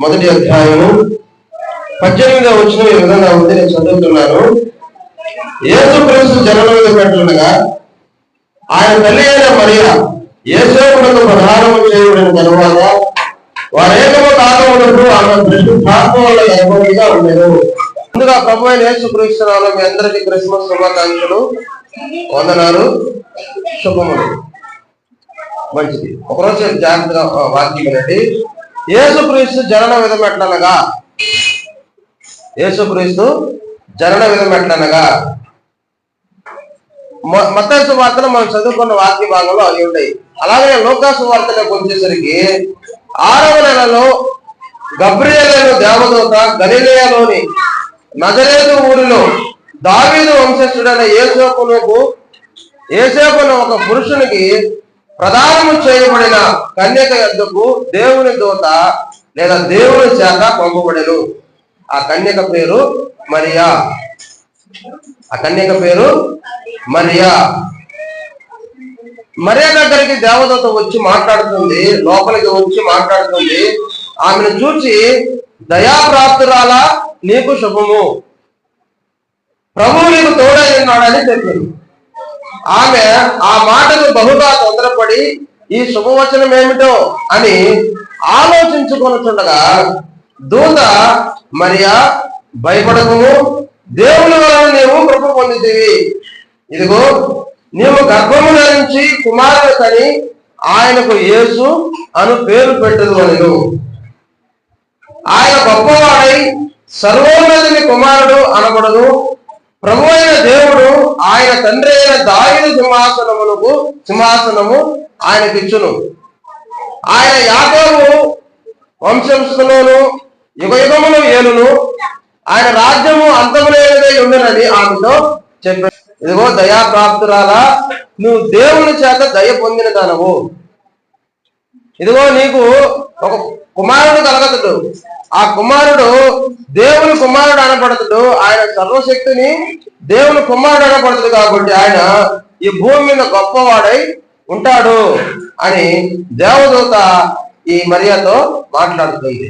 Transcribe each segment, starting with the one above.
మొదటి అధ్యాయము. పద్దెనిమిదవ వచ్చిన ఈ విధంగా ఉంది నేను చదువుతున్నాను. ఏసు క్రీస్తు జనం మీద పెట్టుండగా ఆయన తల్లి అయిన మరియా ఏసేపులకు ప్రధానము చేయబడిన తరువాత వారేకము కాకమునకు ఆమె పరిశుద్ధాత్మ వల్ల గర్భవతిగా ఉండేది ముందుగా ప్రభు అయిన యేసు క్రీస్తునాలో మీ అందరికీ క్రిస్మస్ శుభాకాంక్షలు. వందనాలు. శుభములు. మంచిది. ఒకరోజు జాగ్రత్తగా వాక్యం వినండి. యేసుక్రీస్తు జనన విధం ఎట్లనగా? యేసుక్రీస్తు జనన విధం ఎట్లనగా? మతసు వార్తను మనం చదువుకున్న వాక్య భాగంలో అవి ఉంటాయి. అలాగే లోకాసు వార్తలకు వచ్చేసరికి ఆరవ నెలలో గబ్రియలను దేవదూత గలిలయలోని నజరేదు ఊరిలో దావీదు వంశస్థుడైన ఏసేపునకు ఏసేపును ఒక పురుషునికి ప్రదానము చేయబడిన కన్యక ఎందుకు దేవుని దూత లేదా దేవుని చేత పంపబడెను. ఆ కన్యక పేరు మరియా. ఆ కన్యక పేరు మరియా. మరియా దగ్గరికి దేవదూత వచ్చి మాట్లాడుతుంది లోపలికి వచ్చి మాట్లాడుతుంది. ఆమెను చూచి దయాప్రాప్తురాలా నీకు శుభము. ప్రభువు నీకు తోడై ఉన్నాడని చెప్పింది ఆమె ఆ మాటను బహుగా తొందరపడి ఈ శుభవచనం ఏమిటో అని ఆలోచించుకొనుచుండగా దూత మరియా భయపడకము. దేవుని వలన నీవు కృప పొందితివి. ఇదిగో నీవు గర్భము నుంచి కుమారుడు కని ఆయనకు యేసు అను పేరు పెట్టదు అనను ఆయన గొప్పవాడై సర్వోన్నతిని కుమారుడు అనబడదు ప్రభు అయిన దేవుడు ఆయన తండ్రి అయిన దాయుడు సింహాసనమునకు సింహాసనము ఆయనకిచ్చును ఆయన యాకోబు వంశంలోను యుగ యుగమును ఏలును. ఆయన రాజ్యము అంతములేనిదై ఉండునని ఆమెతో చెప్పారు ఇదిగో దయాప్రాప్తురాలా నువ్వు దేవుని చేత దయ పొందిన దానవు. ఇదిగో నీకు ఒక కుమారుడు కలగతుడు ఆ కుమారుడు దేవుని కుమారుడు అనపడతడు ఆయన సర్వశక్తిని దేవుని కుమారుడు అనబడుతుంది కాబట్టి ఆయన ఈ భూమి మీద గొప్పవాడై ఉంటాడు అని దేవదూత ఈ మరియతో మాట్లాడుతుంది.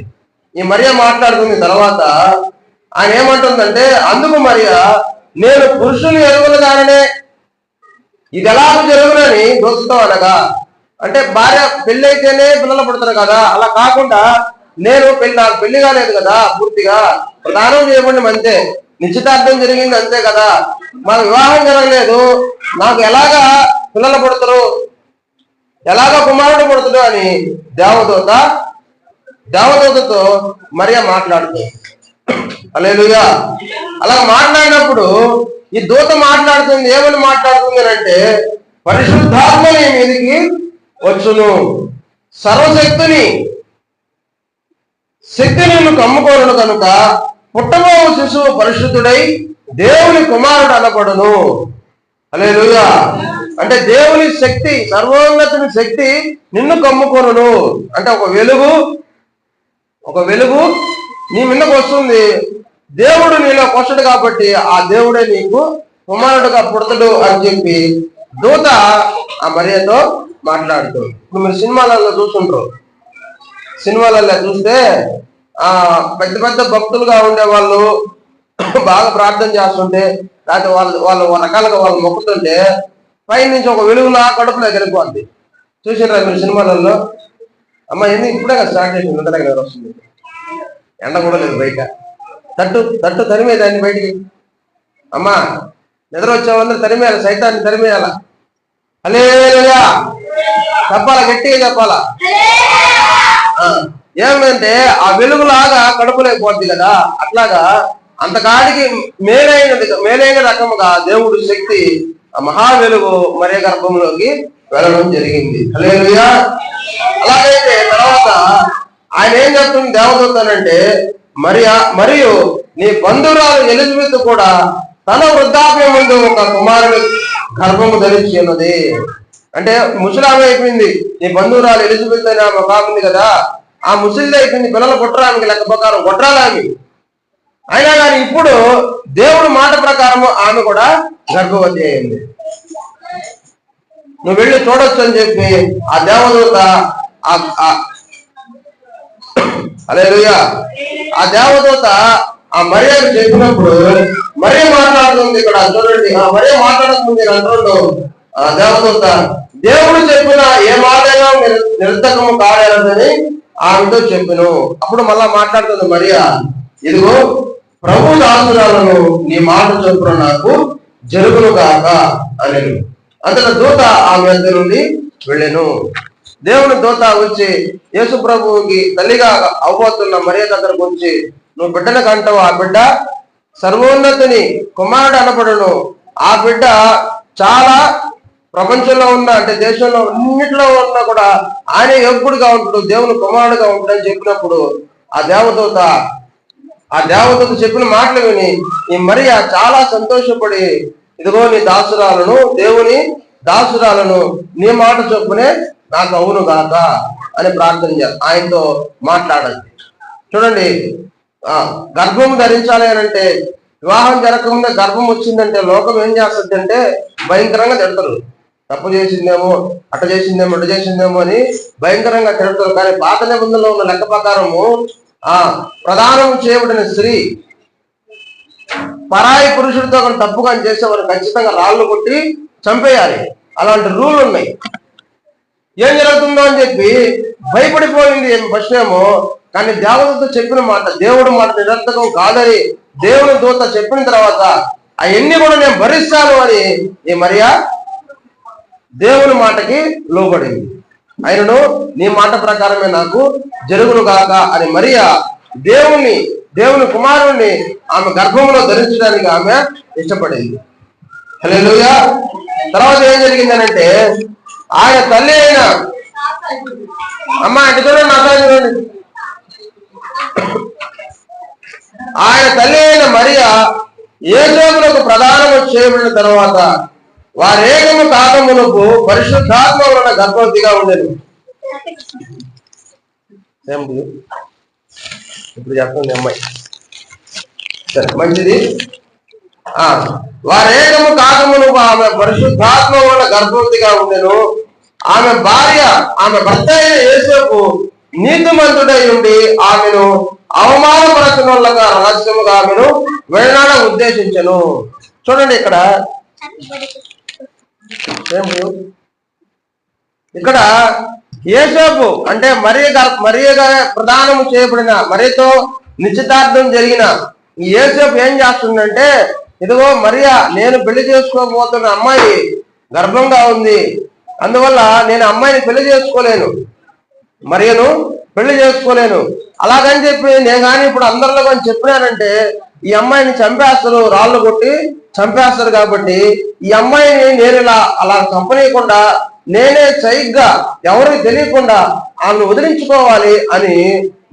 ఈ మరియ మాట్లాడుతున్న తర్వాత ఆయన ఏమంటుందంటే అందుకు మరియ నేను పురుషుని ఎరువులు దాననే ఇది ఎలా జరుగునని దోచుతాం అనగా అంటే భార్య పెళ్ళి అయితేనే పిల్లలు పుడతారు కదా. అలా కాకుండా నేను పెళ్ళి నాకు పెళ్ళి కాలేదు కదా పూర్తిగా. ప్రధానం చేయబడి అంతే నిశ్చితార్థం జరిగింది అంతే కదా. మన వివాహం జరగలేదు. నాకు ఎలాగా పిల్లలు పుడతారు? ఎలాగా కుమారుడు పుడతాడు అని దేవదూత దేవదూతతో మరియా మాట్లాడుతుంది అలేలుగా అలా మాట్లాడినప్పుడు ఈ దూత మాట్లాడుతుంది ఏమని మాట్లాడుతుంది అంటే పరిశుద్ధాత్మ నీ మీదికి వచ్చును. సర్వశక్తిని శక్తి నిన్ను కమ్ముకోరును కనుక పుట్టబో శిశువు పరిశుద్ధుడై దేవుని కుమారుడు అనబడును. అలేలుగా అంటే దేవుని శక్తి సర్వోన్నతుని శక్తి నిన్ను కమ్ముకొనును. అంటే ఒక వెలుగు ఒక వెలుగు నీ మీదకి వస్తుంది. దేవుడు నీలో కొట్టడు కాబట్టి ఆ దేవుడే నీకు కుమారుడుగా పుడతడు అని చెప్పి దూత ఆ మరియతో మాట్లాడుతూ. ఇప్పుడు మీరు సినిమాలలో చూస్తుంటారు సినిమాలలో చూస్తే ఆ పెద్ద పెద్ద భక్తులుగా ఉండే వాళ్ళు బాగా ప్రార్థన చేస్తుంటే లేకపోతే వాళ్ళు వాళ్ళు రకాలుగా వాళ్ళు మొక్కుతుంటే పైనుంచి ఒక వెలుగులా కడుపులో వెళ్ళిపోద్ది చూసినారా మీరు సినిమాలలో? అమ్మ ఎందుకు ఇప్పుడే కదా స్టార్ట్ చేసి ఇంత దగ్గర వస్తుంది ఎండ కూడా లేదు బయట. తట్టు తట్టు తరిమే దాన్ని బయటికి? అమ్మా నిద్ర వచ్చామందరూ తరిమేయాలి సైతాన్ని తరిమేయాల? అలేలుగా చెప్పాలా గట్టిగా చెప్పాలా? ఏమంటే ఆ వెలుగులాగా కడుపులేకపోద్ది కదా అట్లాగా అంతకాడికి మేలైనది మేలైన రకముగా దేవుడు శక్తి ఆ మహా వెలుగు మరే గర్భంలోకి వెళ్ళడం జరిగింది. అలాగైతే తర్వాత ఆయన ఏం చెప్తుంది దేవదూతనంటే మరి మరియు నీ బంధువురాలు ఎలిజబెత్ కూడా తన వృద్ధాప్యం ముందు ఒక కుమారుడు గర్భము ధరించి ఉన్నది. అంటే ముసలామె అయిపోయింది. నీ బంధువురాలు ఎలిజబెత్ అని ఆమె ఒక ఉంది కదా. ఆ ముసలిది అయిపోయింది. పిల్లలు పుట్టడానికి లెక్క ప్రకారం కొట్టాలి అయినా కానీ ఇప్పుడు దేవుడు మాట ప్రకారం ఆమె కూడా గర్భవతి అయింది. నువ్వు వెళ్ళి చూడొచ్చు అని చెప్పి ఆ దేవదూత అదే ఆ- ఆ దేవదూత ఆ మరియకు చెప్పినప్పుడు మరీ మాట్లాడుతుంది ఇక్కడ చూడండి. ఆ మరియ మాట్లాడుతుంది అంటున్నాడు ఆ దేవదూత దేవుడు చెప్పిన ఏ మాటైనా నిర్- నిరర్ధకము కాలేదని ఆమెతో చెప్పిను. అప్పుడు మళ్ళా మాట్లాడుతుంది మరియా ఇదిగో ప్రభు దాసురాలను నీ మాట చొప్పున నాకు జరుగును కాక అని అతని దూత ఆమె వద్ద నుండి వెళ్ళెను. దేవుని దూత వచ్చి యేసు ప్రభువుకి తల్లిగా అవబోతున్న మరియ దగ్గర గురించి నువ్వు బిడ్డను కంటావు ఆ బిడ్డ సర్వోన్నతిని కుమారుడు అనపడును ఆ బిడ్డ చాలా ప్రపంచంలో ఉన్న అంటే దేశంలో అన్నిటిలో ఉన్నా కూడా ఆయన ఎప్పుడుగా ఉంటాడు దేవుని కుమారుడుగా ఉంటాడని చెప్పినప్పుడు ఆ దేవదూత ఆ దేవతకు చెప్పిన మాటలు విని ఈ మరియ చాలా సంతోషపడి ఇదిగో నీ దాసురాలను దేవుని దాసురాలను నీ మాట చొప్పునే నాకు అవును గాక అని ప్రార్థన చేయాలి. ఆయనతో మాట్లాడాలి. చూడండి ఆ గర్భం ధరించాలి అని అంటే వివాహం జరగకుండా గర్భం వచ్చిందంటే లోకం ఏం చేస్తుంది అంటే భయంకరంగా తిడతారు. తప్పు చేసిందేమో అట్ట చేసిందేమో అట్ట చేసిందేమో అని భయంకరంగా తిరుగుతారు కానీ పాత నిబంధనలో ఉన్న లెక్క ప్రకారము ఆ ప్రధానం చేయబడిన స్త్రీ పరాయి పురుషుడితో కానీ తప్పు కానీ చేస్తే వాళ్ళు ఖచ్చితంగా రాళ్ళు కొట్టి చంపేయాలి. అలాంటి రూల్ ఉన్నాయి. ఏం జరుగుతుందో అని చెప్పి భయపడిపోయింది ఫస్ట్ ఏమో కానీ దేవతతో చెప్పిన మాట దేవుడు మాట నిరర్థకం కాదని దేవుని దూత చెప్పిన తర్వాత అవన్నీ కూడా నేను భరిస్తాను అని ఈ మరియా? దేవుని మాటకి లోబడింది. ఆయనను నీ మాట ప్రకారమే నాకు జరుగును గాక అని మరియా దేవుణ్ణి దేవుని కుమారుణ్ణి ఆమె గర్భంలో ధరించడానికి ఆమె ఇష్టపడింది. హల్లెలూయా. తర్వాత ఏం జరిగిందనంటే ఆయన తల్లి అయిన అమ్మ ఇటు చూడండి. నా ఆయన తల్లి అయిన మరియా ఏసేపులకు ప్రధానము చేయబడిన తర్వాత వారేకము కాకమునకు పరిశుద్ధాత్మ వలన గర్భవతిగా ఉండేది ఇప్పుడు చెప్తుంది అమ్మాయి. సరే మంచిది. ఆ వారేకము ఆమె పరిశుద్ధాత్మ వల్ల గర్భవతిగా ఉండెను. ఆమె భార్య ఆమె భర్త అయిన యేసుకు నీతిమంతుడై ఉండి ఆమెను అవమానపరచనులగా రహస్యముగా ఆమెను వెళ్ళాడ ఉద్దేశించను. చూడండి ఇక్కడ. ఇక్కడ ఏసేపు అంటే మరీ మరీగా ప్రదానం చేయబడిన మరీతో నిశ్చితార్థం జరిగిన ఈ ఏసేపు ఏం చేస్తుందంటే ఇదిగో మరియా నేను పెళ్ళి చేసుకోబోతున్న అమ్మాయి గర్భంగా ఉంది. అందువల్ల నేను అమ్మాయిని పెళ్ళి చేసుకోలేను. మరియను పెళ్ళి చేసుకోలేను. అలాగని చెప్పి నేను కానీ ఇప్పుడు అందరిలో కానీ చెప్పినానంటే ఈ అమ్మాయిని చంపేస్తారు రాళ్ళు కొట్టి చంపేస్తారు కాబట్టి ఈ అమ్మాయిని నేను ఇలా అలా చంపనీయకుండా నేనే సరిగ్గా ఎవరికి తెలియకుండా ఆమెను వదిలించుకోవాలి అని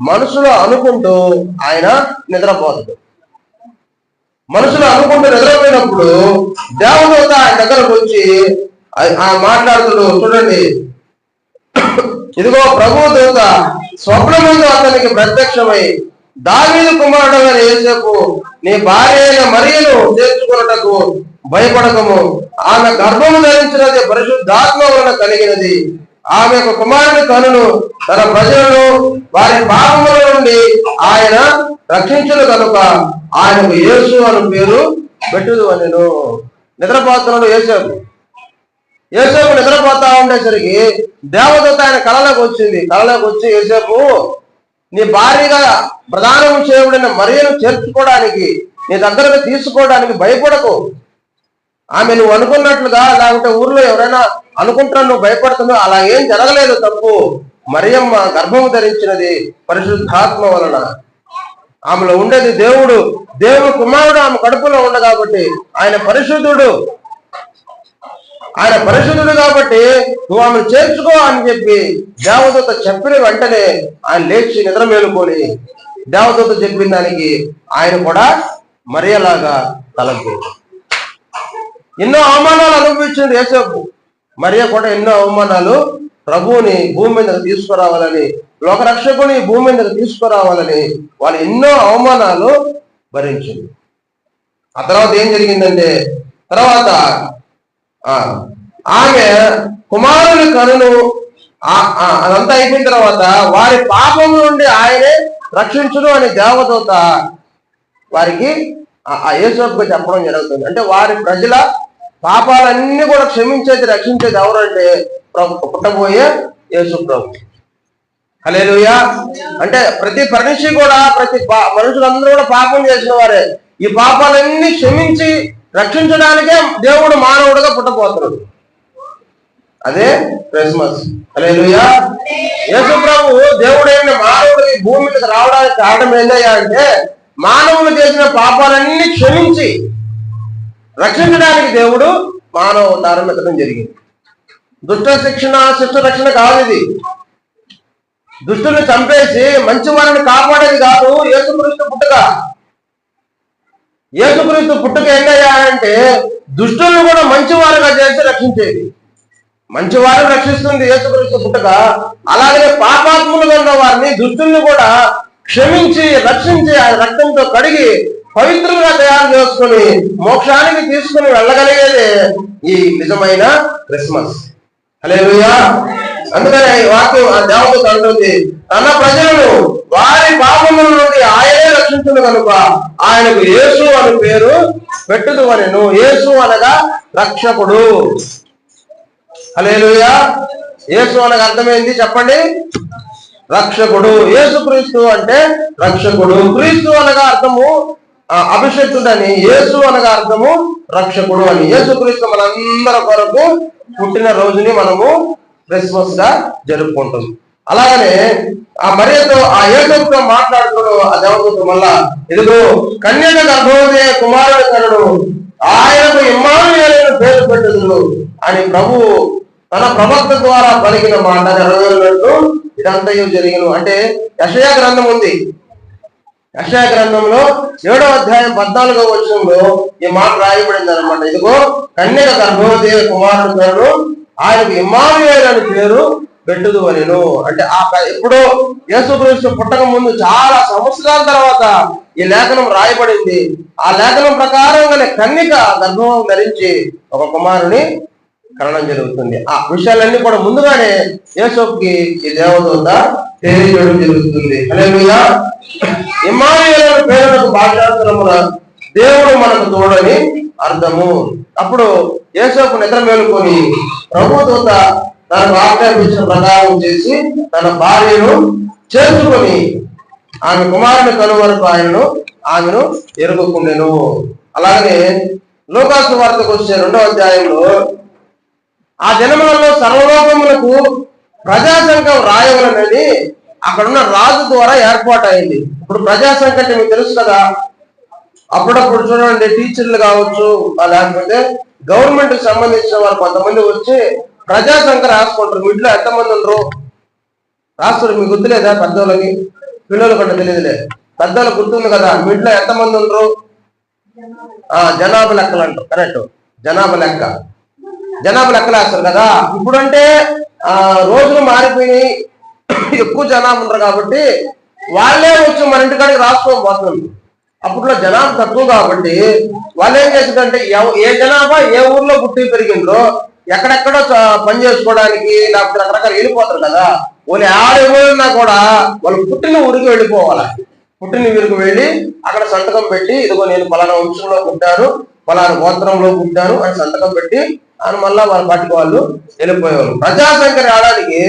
మనసులో అనుకుంటూ ఆయన నిద్రపోతాడు. మనసులో అనుకుంటూ నిద్రపోయినప్పుడు దేవదూత ఆయన దగ్గరకు వచ్చి ఆ- చూడండి. ఇదిగో ప్రభు దూత స్వప్నమందు అతనికి ప్రత్యక్షమై దావీదు కుమారుడు అని ఏసేపు నీ భార్య అయిన మరియను చేర్చుకున్నటకు భయపడకము. ఆమె గర్భము ధరించినది పరిశుద్ధాత్మ వలన కలిగినది. ఆమె యొక్క కుమారుడు తనను తన ప్రజలను వారి పాపముల నుండి ఆయన రక్షించను కనుక ఆయనకు యేసు అని పేరు పెట్టుదు అనెను నిద్రపోతున్నాడు యేసేపు. యేసేపు నిద్రపోతా ఉండేసరికి దేవదూత ఆయన కళలోకి వచ్చింది. కళలోకి వచ్చి యేసేపు నీ భార్యగా ప్రధానం చేయబడిన మరియను చేర్చుకోవడానికి నీ దగ్గరకు తీసుకోవడానికి భయపడకు. ఆమె నువ్వు అనుకున్నట్లుగా లేకుంటే ఊర్లో ఎవరైనా అనుకుంటున్నా నువ్వు భయపడుతున్నావు అలా ఏం జరగలేదు తప్పు. మరియమ్మ గర్భము ధరించినది పరిశుద్ధాత్మ వలన. ఆమెలో ఉండేది దేవుడు. దేవుడు కుమారుడు ఆమె కడుపులో ఉండ కాబట్టి ఆయన పరిశుద్ధుడు. ఆయన పరిశుద్ధుడు కాబట్టి నువ్వు ఆమెను చేర్చుకో అని చెప్పి దేవదూత చెప్పిన వెంటనే ఆయన లేచి నిద్ర మేలుకొని దేవదూత చెప్పిన దానికి ఆయన కూడా మరియలాగా తలంపి. ఎన్నో అవమానాలు అనుభవించింది యేసేపు. మరియ కూడా ఎన్నో అవమానాలు ప్రభువుని భూమి మీదకి తీసుకురావాలని లోకరక్షకుని భూమి మీదకి తీసుకురావాలని వాళ్ళు ఎన్నో అవమానాలు భరించింది. ఆ తర్వాత ఏం జరిగిందంటే తర్వాత ఆమె కుమారుని కనును ఆ- ఆ, అదంతా అయిపోయిన తర్వాత వారి పాపం నుండి ఆయనే రక్షించును అని దేవదూత వారికి ఆ- యేసుకు చెప్పడం జరుగుతుంది. అంటే వారి ప్రజల పాపాలన్నీ కూడా క్షమించేది రక్షించేది ఎవరు అంటే ప్రభు పుట్టబోయే యేసు ప్రభు హల్లెలూయా. అంటే ప్రతి మనిషి కూడా ప్రతి పా- మనుషులందరూ కూడా పాపం చేసిన వారే. ఈ పాపాలన్నీ క్షమించి రక్షించడానికే దేవుడు మానవుడుగా పుట్టపోతున్నాడు అదే క్రిస్మస్. హల్లెలూయా. యేసు ప్రభు దేవుడైన మానవుడు ఈ భూమి మీదకి రావడానికి కారణం ఏందయ్యా అంటే మానవులు చేసిన పాపాలన్నీ క్షమించి రక్షించడానికి దేవుడు మానవ అవతారం ఎత్తడం జరిగింది. దుష్ట శిక్షణ శిష్ట రక్షణ కాదు ఇది. దుష్టుని చంపేసి మంచి వారిని కాపాడేది కాదు యేసుక్రీస్తు పుట్టుక. యేసుక్రీస్తు పుట్టుక ఏంటయ్యా అంటే దుష్టులను కూడా మంచివారుగా చేసి రక్షించేది. మంచి వారిని రక్షిస్తుంది యేసుక్రీస్తు పుట్టక అలాగే పాపాత్ములుగా ఉన్న వారిని దుష్టుల్ని కూడా క్షమించి రక్షించి ఆ రక్తంతో కడిగి పవిత్రంగా తయారు చేసుకుని మోక్షానికి తీసుకుని వెళ్ళగలిగేదే ఈ నిజమైన క్రిస్మస్. హల్లెలూయా. అందుకని వాక్యం ఆ దేవత అంటుంది తన ప్రజలను వారి పాపముల నుండి ఆయనే రక్షించును కనుక ఆయనకు యేసు అని పేరు పెట్టుదు అనెను యేసు అనగా రక్షకుడు. హల్లెలూయా. యేసు అనగా అర్థమైంది చెప్పండి? రక్షకుడు. యేసు క్రీస్తు అంటే రక్షకుడు. క్రీస్తు అనగా అర్థము అభిషక్తుడని. యేసు అనగా అర్థము రక్షకుడు అని. యేసు క్రీస్తు మనందరి కొరకు పుట్టిన రోజుని మనము క్రిస్మస్గా జరుపుకుంటుంది. అలాగనే ఆ మరియతో ఆ యేసుతో మాట్లాడుతూ ఆ దేవదూత మళ్ళా ఇదిగో కన్యక గర్భవతి కుమారుడు కనుడు ఆయనకు ఇమ్మానుయేలు పేరు పెట్టుదును అని ప్రభు తన ప్రవక్త ద్వారా పలికిన మాట నెరవేరినట్టు ఇదంతా జరిగిన. అంటే యషయ గ్రంథం ఉంది. యషయ గ్రంథంలో ఏడో అధ్యాయం పద్నాలుగో వచనంలో ఈ మాట రాయబడింది అనమాట ఇదిగో కన్యక గర్భవతి కుమారుడు పేరు ఆయనకు ఇమానుయేల్ అని పేరు పెట్టుదు అనిను. అంటే ఆ ఎప్పుడో యేసుక్రీస్తు పుట్టక ముందు చాలా సంవత్సరాల తర్వాత ఈ లేఖనం రాయబడింది. ఆ లేఖనం ప్రకారంగానే కన్యక గర్భం ధరించి ఒక కుమారుని కరణం జరుగుతుంది. ఆ విషయాలన్నీ కూడా ముందుగానే యేసోకి ఈ దేవదూత తెలియజేయడం జరుగుతుంది. హల్లెలూయా. ఇమానుయేలు పేరునకు భాషాంతరమున దేవుడు మనకు తోడని అర్థము. అప్పుడు యేసోపు నిద్ర మేలుకొని ప్రభుదూత తనకు ఆజ్ఞాపించిన ప్రకారం చేసి తన భార్యను చేసుకొని ఆమె కుమారుని కనువరకు ఆయనను ఆమెను ఎరుగుకుండెను. అలాగనే లోకాసు వార్తకు వచ్చే రెండో అధ్యాయంలో ఆ జనములలో సర్వలోకములకు ప్రజాసంఘం రాయవలనని అక్కడున్న రాజు ద్వారా ఏర్పాటు అయింది ఇప్పుడు ప్రజాసంఘం అంటే మీకు తెలుసు కదా అప్పుడప్పుడు చూడండి టీచర్లు కావచ్చు లేకపోతే గవర్నమెంట్కి సంబంధించిన వారు కొంతమంది వచ్చి ప్రజాసంఘ రాసుకుంటారు. మీ ఇంట్లో ఎంతమంది ఉండరు? రాస్తారు మీకు గుర్తులేదా పెద్దోళ్ళకి? పిల్లలు కంటే తెలియదులే. పెద్దోళ్ళకి గుర్తుంది కదా. మీ ఇంట్లో ఎంతమంది ఉండరు? ఆ జనాభా లెక్కలు అంటారు కరెక్ట్. జనాభా లెక్క. జనాభా లెక్కలు వేస్తారు కదా. ఇప్పుడంటే ఆ రోజులు మారిపోయి ఎక్కువ జనాభా ఉంటారు కాబట్టి వాళ్ళే వచ్చి మన ఇంటికాడికి రాసుకోని అప్పట్లో జనాభా తక్కువ కాబట్టి వాళ్ళు ఏం చేసిందంటే ఎవ- ఏ జనాభా ఏ ఊర్లో పుట్టి పెరిగిండ్రో ఎక్కడెక్కడో పని చేసుకోవడానికి లేకపోతే రకరకాల వెళ్ళిపోతారు కదా. వాళ్ళు ఆడ కూడా వాళ్ళు పుట్టిన ఊరికి వెళ్ళిపోవాలి. పుట్టిన ఊరికి వెళ్ళి అక్కడ సంతకం పెట్టి ఇదిగో నేను పలానా వంశంలో పుట్టాను పలానా గోత్రంలో పుట్టాను అని సంతకం పెట్టి అని మళ్ళా వాళ్ళ పాటికి వాళ్ళు వెళ్ళిపోయేవాళ్ళు. ప్రజాసంఖ్య రావడానికి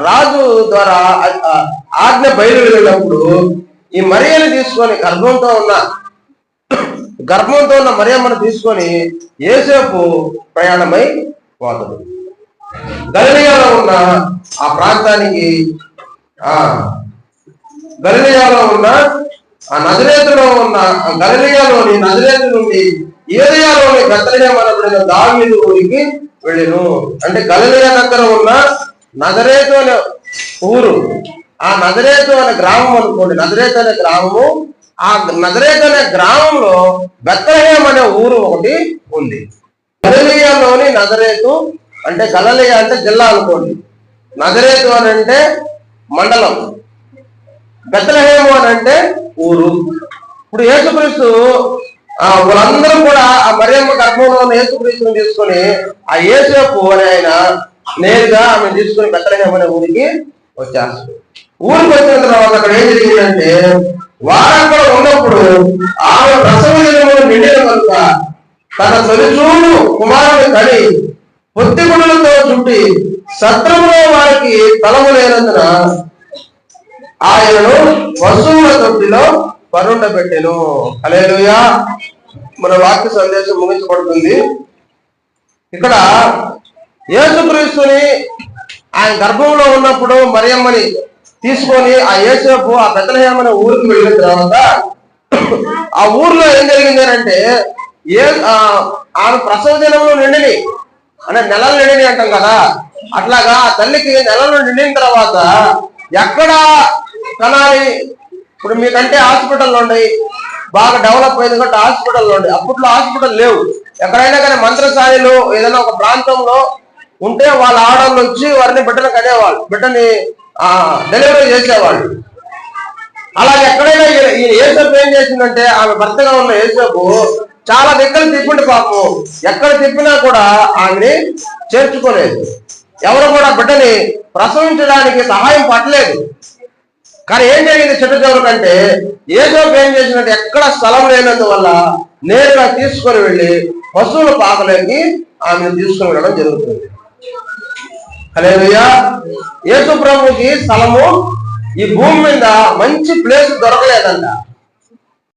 రాజు ద్వారా ఆజ్ఞ బయలు వెళ్ళినప్పుడు ఈ మరియను తీసుకొని గర్భంతో ఉన్న గర్భంతో ఉన్న మరియమ్మను తీసుకొని ఏసేపు ప్రయాణమై పోతాడు గలియాలో ఉన్న ఆ ప్రాంతానికి ఆ గలియాలో ఉన్న ఆ నజరేతులో ఉన్న ఆ గలిలియాలోని నజరేతు నుండి ఏరియాలోని బెత్తలహేమ దావీదు ఊరికి వెళ్ళిను. అంటే గలియా దగ్గర ఉన్న నజరేతు అనే ఊరు ఆ నజరేతు అనే గ్రామం అనుకోండి. నజరేతు అనే గ్రామము ఆ నజరేతు అనే గ్రామంలో బెత్తలహేమ అనే ఊరు ఒకటి ఉంది. గలలియాలోని నజరేతు అంటే గలలియా అంటే జిల్లా అనుకోండి. నజరేతు అని అంటే మండలం. బెత్తలహేము అని అంటే ఊరు. ఇప్పుడు యేసుక్రీస్తు ఆ వాళ్ళందరూ కూడా ఆ మరియమ్మ గర్భంలో ఉన్న యేసుక్రీస్తుని తీసుకొని ఆ యేసేపు అని ఆయన నేరుగా ఆమె తీసుకొని బెత్తలహేము అనే ఊరికి వచ్చేస్తారు. ఊరికి వచ్చిన తర్వాత అక్కడ ఏం జరిగిందంటే వారక్కడ ఉన్నప్పుడు ఆమె ప్రసవ నిండిన కనుక తన తొలిచూడు కుమారుడు కడి పొత్తిగుడులతో చుట్టి సత్రంలో వారికి తలము లేనందున ఆయనను వస్తువుల తొట్టిలో పరుండబెట్టెను. అలేలుయా మన వాక్య సందేశం ముగించబడుతుంది. ఇక్కడ యేసుక్రీస్తుని ఆయన గర్భంలో ఉన్నప్పుడు మరియమ్మని తీసుకొని ఆ ఏసేపు ఆ బెత్తలహేమ ఊరికి వెళ్ళిన తర్వాత ఆ ఊర్లో ఏం జరిగింది అంటే ఏ ఆ, ఆమె ప్రసవ దినంలో నిండిని. అంటే నెలలు నిండిని అంటాం కదా. అట్లాగా ఆ తల్లికి నెలలు నిండిన తర్వాత ఎక్కడ కనాలి ఇప్పుడు మీకంటే హాస్పిటల్ ఉన్నాయి బాగా డెవలప్ అయింది కాబట్టి హాస్పిటల్ ఉండే. అప్పట్లో హాస్పిటల్ లేవు. ఎక్కడైనా కానీ మంత్రస్థాయిలో ఏదైనా ఒక ప్రాంతంలో ఉంటే వాళ్ళ ఆడవాళ్ళు వచ్చి వారిని బిడ్డను కనేవాళ్ళు బిడ్డని డెలివరీ చేసేవాళ్ళు. అలాగే ఎక్కడైనా ఈ- ఏం చేసిందంటే ఆమె భర్తగా ఉన్న ఏసపు చాలా దగ్గర తిప్పిండు పాపం. ఎక్కడ తిప్పినా కూడా ఆమెని చేర్చుకోలేదు. ఎవరు కూడా బిడ్డని ప్రసవించడానికి సహాయం పట్టలేదు. కానీ ఏం జరిగింది చెట్టు కంటే ఏసోపు ఏం చేసినట్టు ఎక్కడ స్థలం లేనందువల్ల నేరుగా తీసుకొని వెళ్ళి పశువుల పాకలోకి ఆమెను తీసుకొని వెళ్ళడం జరుగుతుంది. హల్లెలూయా. యేసు ప్రభుకి స్థలము ఈ భూమి మీద మంచి ప్లేస్ దొరకలేదంట.